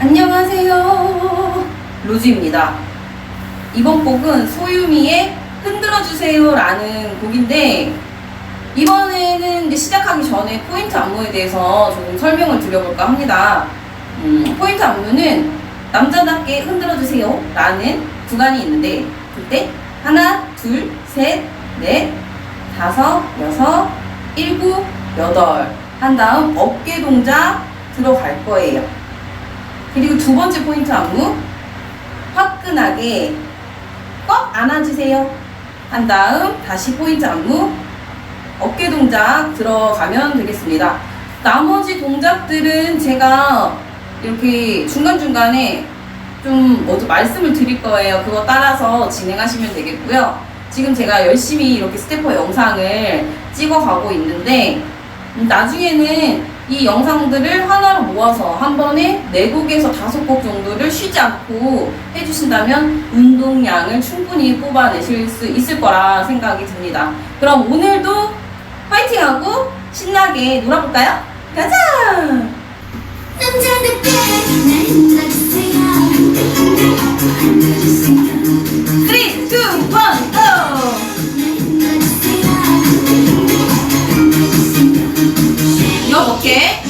안녕하세요. 로즈입니다. 이번 곡은 소유미의 흔들어주세요 라는 곡인데, 이번에는 이제 시작하기 전에 포인트 안무에 대해서 조금 설명을 드려볼까 합니다. 음, 포인트 안무는 남자답게 흔들어주세요 라는 구간이 있는데, 그때 하나, 둘, 셋, 넷, 다섯, 여섯, 일곱, 여덟 한 다음 어깨 동작 들어갈 거예요. 그리고 두 번째 포인트 안무 화끈하게 꽉 안아주세요. 한 다음 다시 포인트 안무 어깨 동작 들어가면 되겠습니다. 나머지 동작들은 제가 이렇게 중간중간에 좀 먼저 말씀을 드릴 거예요. 그거 따라서 진행하시면 되겠고요. 지금 제가 열심히 이렇게 스태퍼 영상을 찍어가고 있는데 음, 나중에는 이 영상들을 하나로 모아서 한 번에 네 곡에서 다섯 곡 정도를 쉬지 않고 해주신다면 운동량을 충분히 뽑아내실 수 있을 거라 생각이 듭니다. 그럼 오늘도 파이팅하고 신나게 놀아볼까요? 가자! 남자답게 날 흔들어주세요 흔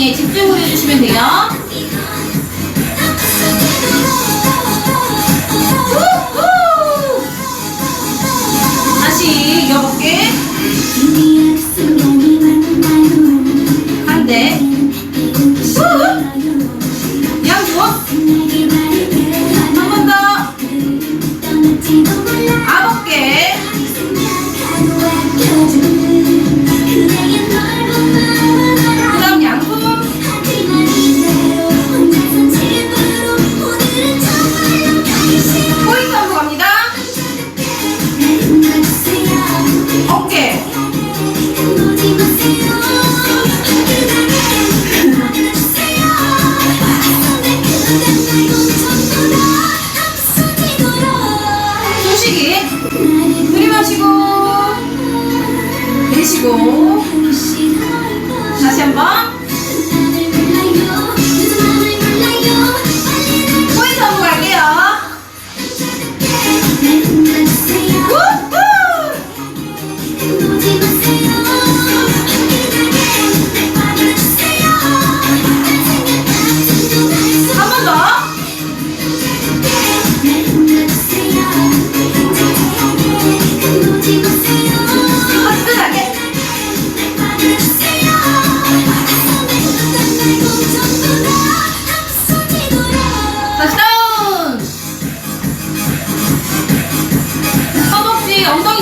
엉덩이에 집중을 해주시면 돼요. 다시 다운. 허벅지 엉덩이